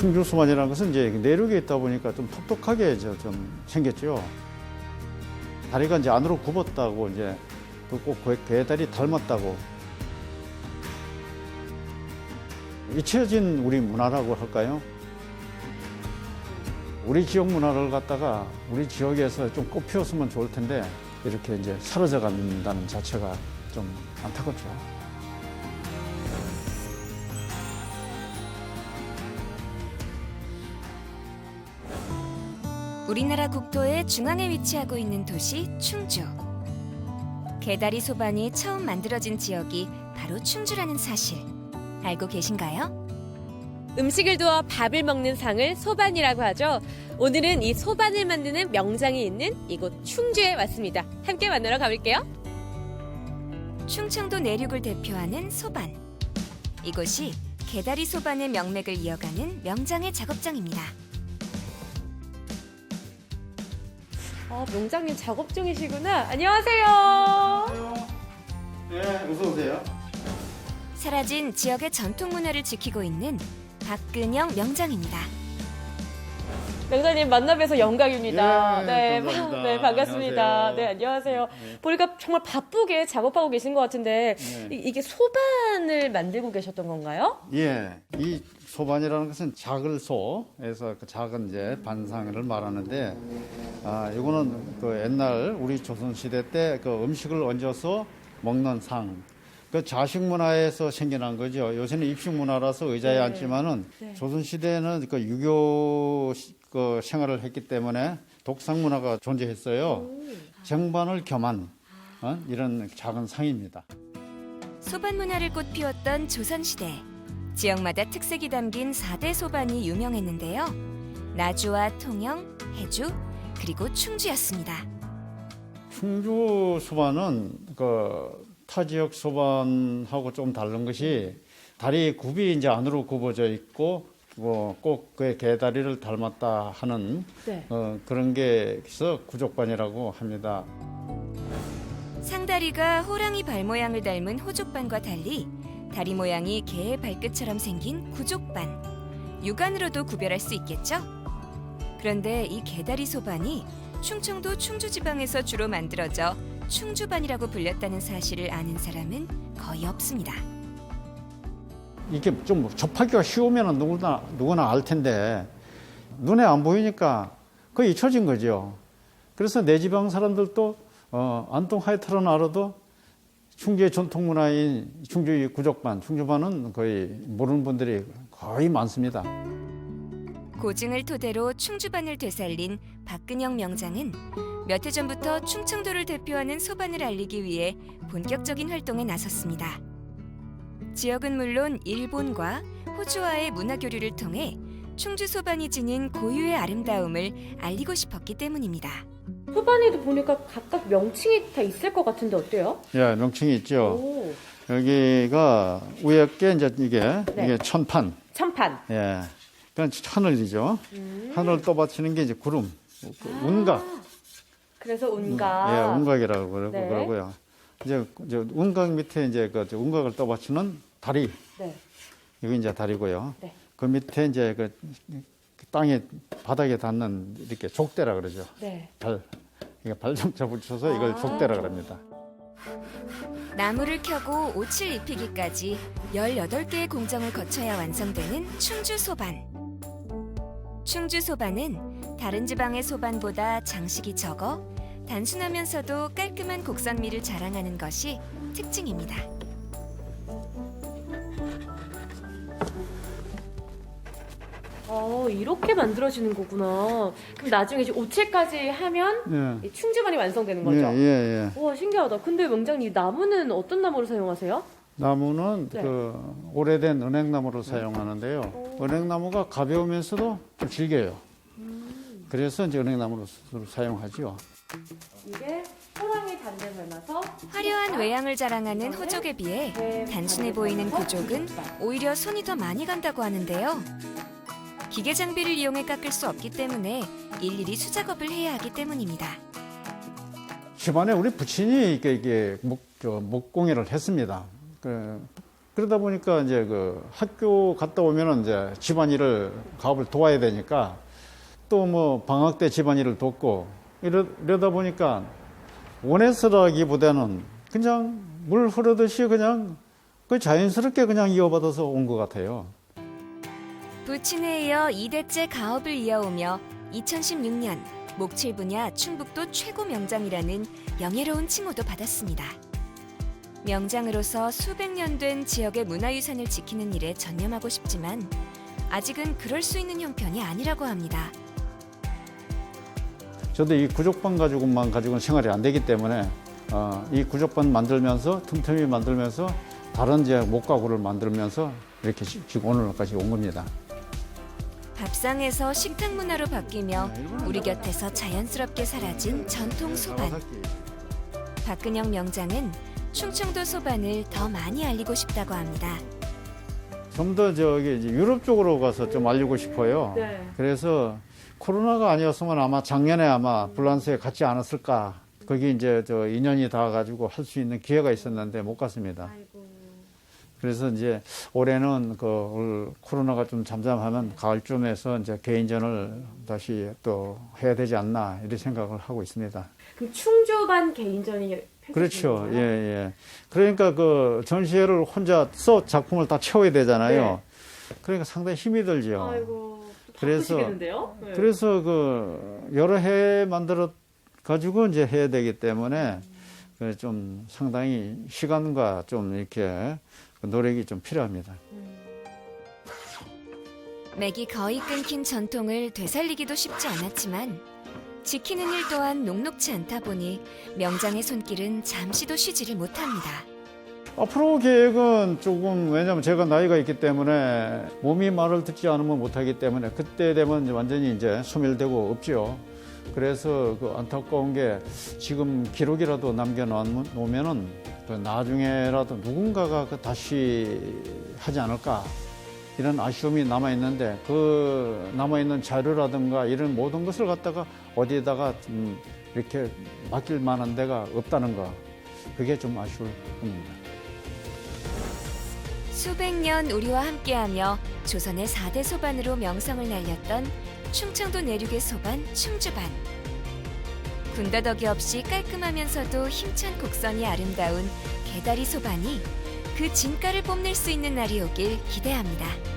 충주 수만이라는 것은 이제 내륙에 있다 보니까 좀 톡톡하게 저- 좀 생겼죠. 다리가 이제 안으로 굽었다고 이제 그꼭 개다리 닮았다고 잊혀진 우리 문화라고 할까요? 우리 지역 문화를 갖다가 우리 지역에서 좀 꽃피웠으면 좋을 텐데 이렇게 이제 사라져 간다는 자체가 좀 안타깝죠. 우리나라 국토의 중앙에 위치하고 있는 도시 충주. 개다리 소반이 처음 만들어진 지역이 바로 충주라는 사실 알고 계신가요? 음식을 두어 밥을 먹는 상을 소반이라고 하죠. 오늘은 이 소반을 만드는 명장이 있는 이곳 충주에 왔습니다. 함께 만나러 가볼게요. 충청도 내륙을 대표하는 소반. 이곳이 개다리 소반의 명맥을 이어가는 명장의 작업장입니다. 어, 명장님 작업 중이시구나. 안녕하세요. 네, 어서 오세요. 사라진 지역의 전통 문화를 지키고 있는 박근영 명장입니다. 명장님 만나뵈서 영광입니다. 예, 네, 감사합니다. 네, 반갑습니다. 안녕하세요. 네, 안녕하세요. 네. 보니까 정말 바쁘게 작업하고 계신 것 같은데 네. 이, 이게 소반을 만들고 계셨던 건가요? 예, 이 소반이라는 것은 작을 소에서 그 작은 이제 반상을 말하는데, 아, 이거는 그 옛날 우리 조선 시대 때 그 음식을 얹어서 먹는 상. 그 자식 문화에서 생겨난 거죠. 요새는 입식 문화라서 의자에 네. 앉지만은 네. 조선 시대에는 그 유교 시- 그 생활을 했기 때문에 독상 문화가 존재했어요. 정반을 겸한 어? 이런 작은 상입니다. 소반 문화를 꽃피웠던 조선시대. 지역마다 특색이 담긴 4대 소반이 유명했는데요. 나주와 통영, 해주, 그리고 충주였습니다. 충주 소반은 그 타 지역 소반하고 좀 다른 것이 다리 굽이 이제 안으로 굽어져 있고 뭐 꼭그 개다리를 닮았다 하는 네. 어, 그런 게 있어 구족반이라고 합니다. 상다리가 호랑이 발 모양을 닮은 호족반과 달리 다리 모양이 개의 발끝처럼 생긴 구족반. 육안으로도 구별할 수 있겠죠? 그런데 이 개다리 소반이 충청도 충주지방에서 주로 만들어져 충주반이라고 불렸다는 사실을 아는 사람은 거의 없습니다. 이게 좀 접하기가 쉬우면 누구나 누구나 알 텐데 눈에 안 보이니까 거의 잊혀진 거죠. 그래서 내 지방 사람들도 어, 안동 하이트런 알아도 충주의 전통 문화인 충주의 구족반, 충주반은 거의 모르는 분들이 거의 많습니다. 고증을 토대로 충주반을 되살린 박근영 명장은 몇 해 전부터 충청도를 대표하는 소반을 알리기 위해 본격적인 활동에 나섰습니다. 지역은 물론 일본과 호주와의 문화 교류를 통해 충주 소반이 지닌 고유의 아름다움을 알리고 싶었기 때문입니다. 소반에도 보니까 각각 명칭이 다 있을 것 같은데 어때요? 예, 명칭이 있죠. 오, 여기가 위에 게 이제 이게 네. 이게 천판, 천판. 예, 그건 하늘이죠. 음. 하늘 떠받치는 게 이제 구름, 그 운각. 그래서 운가. 예, 운각이라고 그러고 네. 그러고요. 이제 이제 운각 밑에 이제 그 운각을 떠받치는 다리, 네. 이거 이제 다리고요. 네. 그 밑에 이제 그 땅에 바닥에 닿는 이렇게 족대라 그러죠. 네. 발, 이게 발정자 붙여서 이걸 아. 족대라 그럽니다. 나무를 켜고 옷을 입히기까지 18개의 공정을 거쳐야 완성되는 충주 소반. 충주 소반은 다른 지방의 소반보다 장식이 적어 단순하면서도 깔끔한 곡선미를 자랑하는 것이 특징입니다. 어, 이렇게 만들어지는 거구나. 그럼 나중에 이제 오체까지 하면 예. 이 충주반이 완성되는 예, 거죠? 예, 예. 우와, 신기하다. 근데 명장님, 나무는 어떤 나무를 사용하세요? 나무는 네. 그 오래된 은행나무를 사용하는데요. 은행나무가 가벼우면서도 좀 질겨요. 그래서 이제 은행나무를 사용하죠. 이게 호랑이 단대 닮아서 화려한 외양을 자랑하는 호족에 비해 단순해 보이는 구족은 오히려 손이 더 많이 간다고 하는데요. 기계 장비를 이용해 깎을 수 없기 때문에 일일이 수작업을 해야 하기 때문입니다. 집안에 우리 부친이 이게, 이게 목, 저, 목공예를 했습니다. 그, 그러다 보니까 이제 그 학교 갔다 오면은 이제 집안일을 가업을 도와야 되니까 또 뭐 방학 때 집안일을 돕고 이러, 이러다 보니까 원해서라기보다는 그냥 물 흐르듯이 그냥 그 자연스럽게 그냥 이어받아서 온 것 같아요. 부친에 이어 2대째 가업을 이어오며 2016년 목칠 분야 충북도 최고 명장이라는 영예로운 칭호도 받았습니다. 명장으로서 수백 년 된 지역의 문화유산을 지키는 일에 전념하고 싶지만 아직은 그럴 수 있는 형편이 아니라고 합니다. 저도 이 구족반 가지고만 가지고는 생활이 안 되기 때문에 어, 이 구족반 만들면서 틈틈이 만들면서 다른 이제 목가구를 만들면서 이렇게 지- 지금 오늘까지 온 겁니다. 밥상에서 식탁 문화로 바뀌며 우리 곁에서 자연스럽게 사라진 전통 소반. 박근영 명장은 충청도 소반을 더 많이 알리고 싶다고 합니다. 좀 더 저기 이제 유럽 쪽으로 가서 좀 알리고 싶어요. 네. 그래서 코로나가 아니었으면 아마 작년에 아마 불란스에 갔지 않았을까. 거기 이제 저 인연이 닿아가지고 할 수 있는 기회가 있었는데 못 갔습니다. 그래서 이제 올해는 그 올- 코로나가 좀 잠잠하면 가을쯤에서 이제 개인전을 다시 또 해야 되지 않나 이런 생각을 하고 있습니다. 그 충주반 개인전이 그렇죠. 예, 예. 그러니까 그 전시회를 혼자 써 작품을 다 채워야 되잖아요. 그러니까 상당히 힘이 들죠. 아이고 그래서- 바쁘시겠는데요? 네. 그래서 그 여러 해 만들어 가지고 이제 해야 되기 때문에 그좀 상당히 시간과 좀 이렇게 그 노력이 좀 필요합니다. 맥이 거의 끊긴 전통을 되살리기도 쉽지 않았지만 지키는 일 또한 녹록지 않다 보니 명장의 손길은 잠시도 쉬지를 못합니다. 앞으로 계획은 조금 왜냐면 제가 나이가 있기 때문에 몸이 말을 듣지 않으면 못하기 때문에 그때 되면 이제 완전히 이제 소멸되고 없죠. 그래서 그 안타까운 게 지금 기록이라도 남겨놓으면은 그 나중에라도 누군가가 그 다시 하지 않을까 이런 아쉬움이 남아 있는데 그 남아 있는 자료라든가 이런 모든 것을 갖다가 어디에다가 좀 이렇게 맡길 만한 데가 없다는 거 그게 좀 아쉬울 뿐입니다. 수백 년 우리와 함께하며 조선의 4대 소반으로 명성을 날렸던 충청도 내륙의 소반 충주반. 군더더기 없이 깔끔하면서도 힘찬 곡선이 아름다운 개다리 소반이 그 진가를 뽐낼 수 있는 날이 오길 기대합니다.